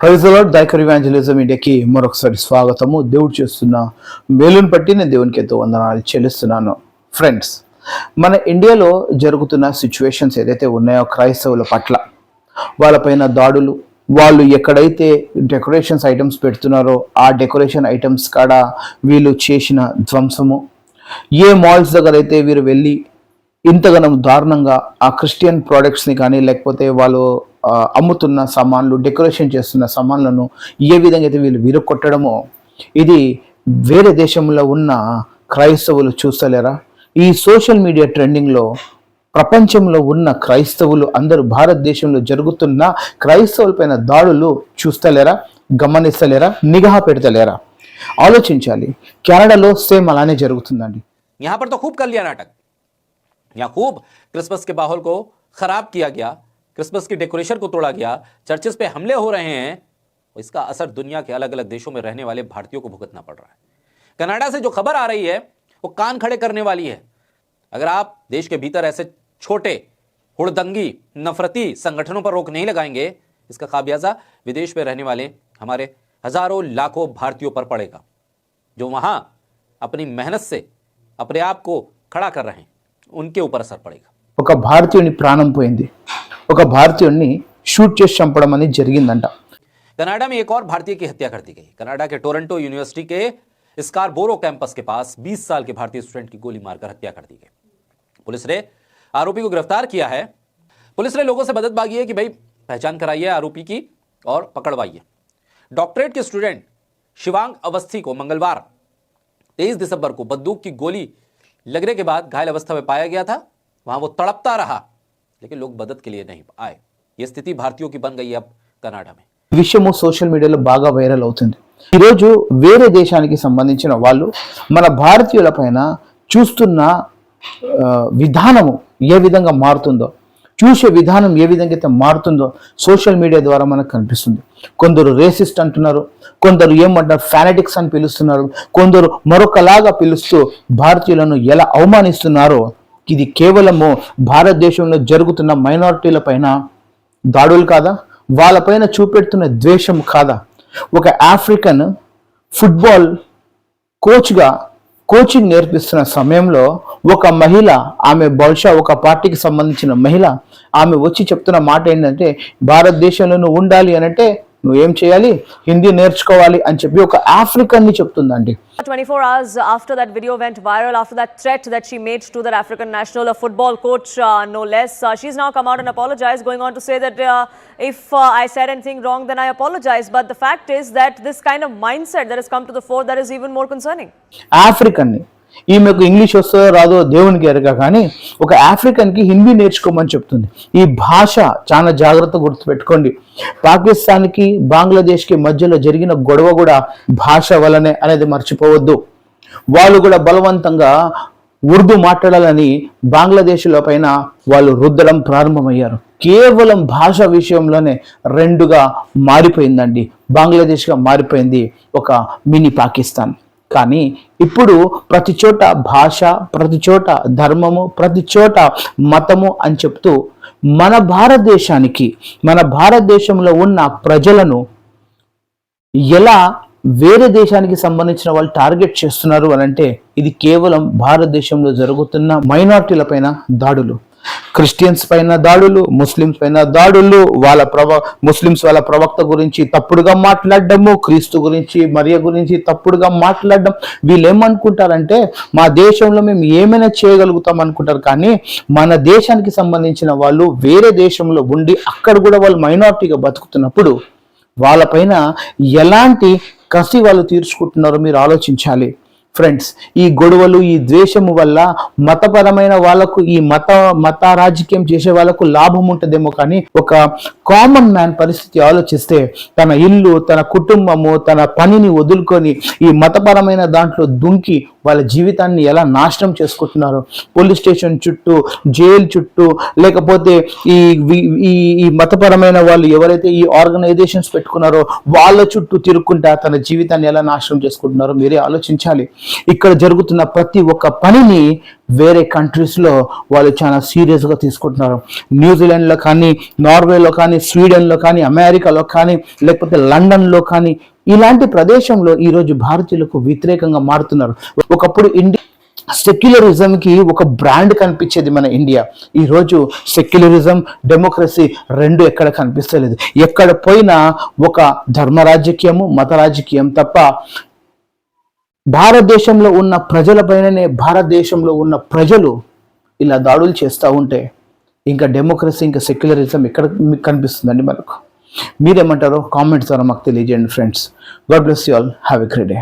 ప్రైజ్లో దైకర్ ఇవాంజలిజం ఇండియాకి మరొకసారి స్వాగతము. దేవుడు చేస్తున్న మేలును బట్టి నేను దేవునికి ఎంతో వందనాలు చెల్లిస్తున్నాను. ఫ్రెండ్స్ మన ఇండియాలో జరుగుతున్న సిచ్యువేషన్స్ ఏదైతే ఉన్నాయో క్రైస్తవుల పట్ల వాళ్ళపైన దాడులు వాళ్ళు ఎక్కడైతే డెకరేషన్స్ ఐటమ్స్ పెడుతున్నారో ఆ డెకరేషన్ ఐటమ్స్ కాడ వీళ్ళు చేసిన ధ్వంసము ఏ మాల్స్ దగ్గర అయితే వీరు వెళ్ళి ఇంతగానం దారుణంగా ఆ క్రిస్టియన్ ప్రోడక్ట్స్ని కానీ లేకపోతే వాళ్ళు అమ్ముతున్న సామాన్లు డెకరేషన్ చేస్తున్న సామాన్లను ఏ విధంగా అయితే వీళ్ళు విరగొట్టడమో ఇది వేరే దేశంలో ఉన్న క్రైస్తవులు చూస్తలేరా ఈ సోషల్ మీడియా ట్రెండింగ్లో ప్రపంచంలో ఉన్న క్రైస్తవులు అందరూ భారతదేశంలో జరుగుతున్న క్రైస్తవులపైన దాడులు చూస్తలేరా గమనిస్తలేరా నిఘా పెడతలేరా ఆలోచించాలి కెనడాలో సేమ్ అలానే జరుగుతుందండి यहाँ पर तो खूब कर लिया नाटक यहाँ खूब क्रिसमस के माहौल को खराब किया गया क्रिसमस की डेकोरेशन को तोड़ा गया चर्चेस पे हमले हो रहे हैं और इसका असर दुनिया के अलग अलग देशों में रहने वाले भारतीयों को भुगतना पड़ रहा है कनाडा से जो खबर आ रही है वो कान खड़े करने वाली है अगर आप देश के भीतर ऐसे छोटे हुड़दंगी नफरती संगठनों पर रोक नहीं लगाएंगे इसका खामियाजा विदेश में रहने वाले हमारे हजारों लाखों भारतीयों पर पड़ेगा जो वहां अपनी मेहनत से अपने आप को खड़ा कर रहे हैं उनके ऊपर असर पड़ेगा ఒక భారతీయుని ప్రాణం పోయింది ఒక భారతీయుడిని షూట్ చేసి చంపడం అనేది జరిగిందంట कनाडा में एक और भारतीय की हत्या कर दी गई कनाडा के टोरंटो यूनिवर्सिटी के स्कारबोरो कैंपस के पास 20 साल के भारतीय स्टूडेंट की गोली मारकर हत्या कर दी गई पुलिस ने आरोपी को गिरफ्तार किया है पुलिस ने लोगों से मदद मांगी है कि भाई पहचान कराइए आरोपी की और पकड़वाइए डॉक्टरेट के स्टूडेंट शिवांग अवस्थी को मंगलवार 23 दिसंबर को बंदूक की गोली लगने के बाद घायल अवस्था में पाया गया था वहां वो तड़पता रहा लेकिन लोग मदद के लिए नहीं आए ये स्थिति भारतीयों की बन गई है अब कनाडा में ఈ విషయము సోషల్ మీడియాలో బాగా వైరల్ అవుతుంది ఈరోజు వేరే దేశానికి సంబంధించిన వాళ్ళు మన భారతీయుల పైన చూస్తున్న ఆ, విధానము ఏ విధంగా మారుతుందో చూసే విధానం ఏ విధంగా అయితే మారుతుందో సోషల్ మీడియా ద్వారా మనకు కనిపిస్తుంది కొందరు రేసిస్ట్ అంటున్నారు కొందరు ఏమంటారు ఫానటిక్స్ అని పిలుస్తున్నారు కొందరు మరొకలాగా పిలుస్తూ భారతీయులను ఎలా అవమానిస్తున్నారో ఇది కేవలము భారతదేశంలో జరుగుతున్న మైనారిటీల పైన దాడులు కాదా? వాళ్ళపైన చూపెడుతున్న ద్వేషం కాదా? ఒక ఆఫ్రికన్ ఫుట్బాల్ కోచ్గా కోచింగ్ నేర్పిస్తున్న సమయంలో ఒక మహిళ ఆమె బహుశా ఒక పార్టీకి సంబంధించిన మహిళ ఆమె వచ్చి చెప్తున్న మాట ఏంటంటే భారతదేశంలో నువ్వు ఉండాలి అనంటే నువ్వేం చేయాలి హిందీ నేర్చుకోవాలి అని చెప్పి ఒక ఆఫ్రికన్ని చెప్తుందండి 24 hours after that video went viral, after that threat that she made to that African national, a football coach, uh, no less, uh, she's now come out and apologized, going on to say that uh, if uh, I said anything wrong, then I apologize. But the fact is that this kind of mindset that has come to the fore, that is even more concerning. ఆఫ్రికన్ని ఈమెకు English వస్తుందో రాదో దేవునికి ఎరగ కానీ ఒక ఆఫ్రికన్కి హిందీ నేర్చుకోమని చెప్తుంది. ఈ భాష చాలా జాగ్రత్త గుర్తుపెట్టుకోండి. పాకిస్తాన్కి బంగ్లాదేశ్కి మధ్యలో జరిగిన గొడవ కూడా భాష వలనే అనేది మర్చిపోవద్దు. వాళ్ళు కూడా బలవంతంగా ఉర్దూ మాట్లాడాలని బంగ్లాదేశ్లో పైన వాళ్ళు రుద్దడం ప్రారంభమయ్యారు. కేవలం భాష విషయంలోనే రెండుగా మారిపోయిందండి. బంగ్లాదేశ్గా మారిపోయింది ఒక మినీ పాకిస్తాన్. కానీ ఇప్పుడు ప్రతి చోట భాష ప్రతి చోట ధర్మము ప్రతి చోట మతము అని చెప్తూ మన భారతదేశానికి మన భారతదేశంలో ఉన్న ప్రజలను ఎలా వేరే దేశానికి సంబంధించిన వాళ్ళు టార్గెట్ చేస్తున్నారు అని అంటే ఇది కేవలం భారతదేశంలో జరుగుతున్న మైనార్టీల పైన దాడులు. క్రిస్టియన్స్ పైన దాడులు ముస్లిమ్స్ పైన దాడులు వాళ్ళ ప్రవ ముస్లిమ్స్ వాళ్ళ ప్రవక్త గురించి తప్పుడుగా మాట్లాడడము క్రీస్తు గురించి మరియ గురించి తప్పుడుగా మాట్లాడడం. వీళ్ళు ఏమనుకుంటారంటే మా దేశంలో మేము ఏమైనా చేయగలుగుతాం అనుకుంటారు కానీ మన దేశానికి సంబంధించిన వాళ్ళు వేరే దేశంలో ఉండి అక్కడ కూడా వాళ్ళు మైనారిటీగా బతుకుతున్నప్పుడు వాళ్ళపైన ఎలాంటి కసి వాళ్ళు తీర్చుకుంటున్నారో మీరు ఆలోచించాలి. ఫ్రెండ్స్ ఈ గొడవలు ఈ ద్వేషము వల్ల మతపరమైన వాళ్ళకు ఈ మత మత రాజకీయం చేసే వాళ్ళకు లాభం ఉంటుందేమో కానీ ఒక కామన్ మ్యాన్ పరిస్థితి ఆలోచిస్తే తన ఇల్లు తన కుటుంబము తన పనిని వదులుకొని ఈ మతపరమైన దాంట్లో దుంకి వాళ్ళ జీవితాన్ని ఎలా నాశనం చేసుకుంటున్నారో పోలీస్ స్టేషన్ చుట్టూ జైలు చుట్టూ లేకపోతే ఈ ఈ ఈ మతపరమైన వాళ్ళు ఎవరైతే ఈ ఆర్గనైజేషన్స్ పెట్టుకున్నారో వాళ్ళ చుట్టూ తిరుక్కుంటా తన జీవితాన్ని ఎలా నాశనం చేసుకుంటున్నారో మీరే ఆలోచించాలి. ఇక్కడ జరుగుతున్న ప్రతి ఒక్క పనిని వేరే కంట్రీస్లో వాళ్ళు చాలా సీరియస్గా తీసుకుంటున్నారు. న్యూజిలాండ్లో కానీ నార్వేలో కానీ స్వీడన్లో కానీ అమెరికాలో కానీ లేకపోతే లండన్లో కానీ ఇలాంటి ప్రదేశంలో ఈరోజు భారతీయులకు వ్యతిరేకంగా మారుతున్నారు. ఒకప్పుడు ఇండియా సెక్యులరిజంకి ఒక బ్రాండ్ కనిపించేది మన ఇండియా. ఈరోజు సెక్యులరిజం డెమోక్రసీ రెండు ఎక్కడ కనిపిస్తలేదు. ఎక్కడ పోయినా ఒక ధర్మ రాజకీయము మత రాజకీయం తప్ప భారతదేశంలో ఉన్న ప్రజలపైననే భారతదేశంలో ఉన్న ప్రజలు ఇలా దాడులు చేస్తూ ఉంటే ఇంకా డెమోక్రసీ ఇంకా సెక్యులరిజం ఎక్కడ మీకు కనిపిస్తుందండి మనకు? మీరేమంటారో కామెంట్స్ ద్వారా మాకు తెలియజేయండి friends god bless you all have a great day